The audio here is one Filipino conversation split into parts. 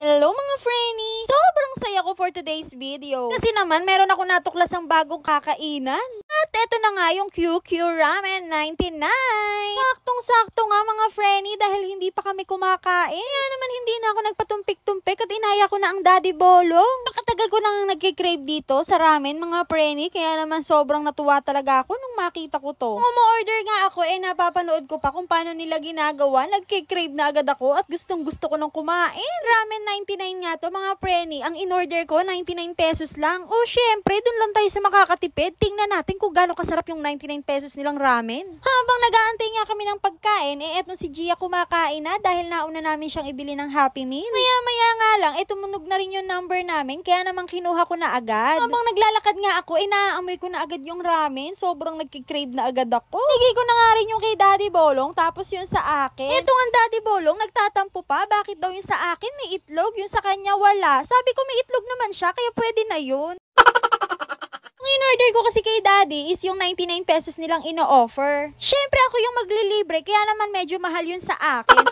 Hello mga Frenny! Sobrang saya ko for today's video. Kasi naman, meron ako natuklasang bagong kakainan. At eto na nga yung QQ Ramen 99. Saktong-sakto nga mga Frenny dahil hindi pa kami kumakain. Kaya naman hindi na ako nagpatumpik-tumpik at inaya ko na ang daddy bolong. Pakatagal ko nang nagkikrave dito sa ramen mga Frenny. Kaya naman sobrang natuwa talaga ako nung makita ko to. Kung order nga ako, eh napapanood ko pa kung paano nila ginagawa. Nagkikrave na agad ako at gustong gusto ko nang kumain. Ramen 99 nga to mga preni. Ang in-order ko, 99 pesos lang. O syempre, dun lang tayo sa makakatipid. Tingnan natin kung gaano kasarap yung 99 pesos nilang ramen. Habang nag-aantay nga kami ng pagkain, eh etong si Gia kumakain na dahil nauna namin siyang ibili ng Happy Meal. Maya-maya nga lang, eh tumunog na rin yung number namin kaya namang kinuha ko na agad. Habang naglalakad nga ako, eh naaamoy ko na agad yung ramen. Sobrang nagkikrave na agad ako. Bigay ko na nga rin yung kay Daddy Bolong tapos yung sa akin. Ito ang Daddy Bolong, nagtatampo pa. Bakit daw yung sa akin may itlog, yung sa kanya wala. Sabi ko may itlog naman siya, kaya pwede na yun. In-order ko kasi kay daddy is yung 99 pesos nilang ino-offer. Siyempre ako yung maglilibre, kaya naman medyo mahal yun sa akin.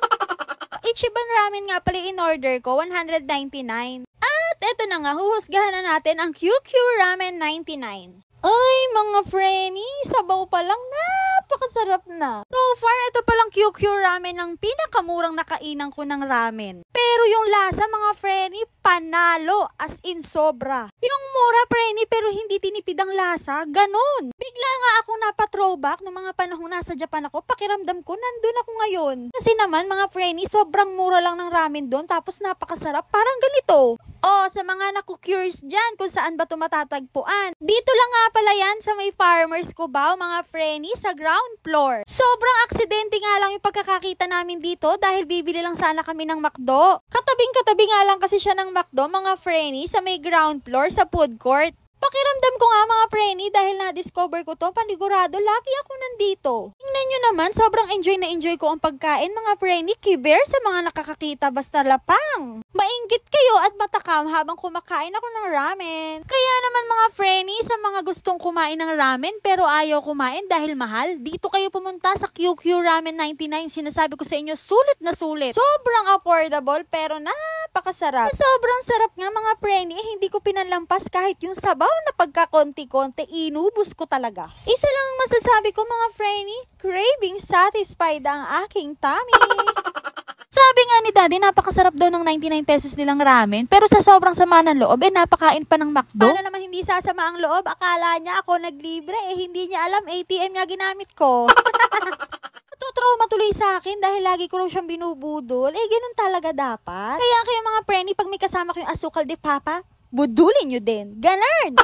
Ichiban ramen nga pala in-order ko, 199. At eto na nga, huhusgahan na natin ang QQ Ramen 99. Ay, mga frenny, sabaw pa lang napakasarap na. So far, ito palang QQ ramen ang pinakamurang nakainan ko ng ramen. Pero yung lasa, mga frenny, panalo as in sobra. Yung mura, frenny, pero hindi tinipid ang lasa, ganun. Bigla nga ako napa-throwback nung mga panahon nasa Japan ako, pakiramdam ko, nandun ako ngayon. Kasi naman, mga frenny, sobrang mura lang ng ramen doon, tapos napakasarap, parang ganito. O, sa mga naku-curious dyan kung saan ba ito matatagpuan. Dito lang nga pala yan sa may farmers ko ba, mga frenny, sa ground floor. Sobrang aksidente nga lang yung pagkakakita namin dito dahil bibili lang sana kami ng McDo. Katabing-katabi nga lang kasi siya ng McDo, mga frenny, sa may ground floor sa food court. Pakiramdam ko nga mga preni dahil na-discover ko to, panigurado, laki ako nandito. Tingnan nyo naman, sobrang enjoy na enjoy ko ang pagkain mga preni, kiber sa mga nakakakita basta lapang. Maingit kayo at matakam habang kumakain ako ng ramen. Kaya naman mga preni, sa mga gustong kumain ng ramen pero ayaw kumain dahil mahal, dito kayo pumunta sa QQ Ramen 99. Sinasabi ko sa inyo, sulit na sulit. Sobrang affordable pero napakasarap. Sobrang sarap nga mga preni, eh, hindi ko pinalampas kahit yung sabaw na pagkakonti-konti, inubos ko talaga. Isa lang masasabi ko mga Frenny, craving satisfied ang aking tummy. Sabi nga ni Daddy, napakasarap daw ng 99 pesos nilang ramen. Pero sa sobrang sama ng loob, eh napakain pa ng McDo. Paano naman hindi sasama ang loob? Akala niya ako naglibre, eh hindi niya alam ATM niya ginamit ko. Tuloy sa akin dahil lagi ko raw siyang binubudol. Eh, ganun talaga dapat. Kaya kayo mga preni, pag may kasama kayong asukal de papa, budulin nyo din. Ganun!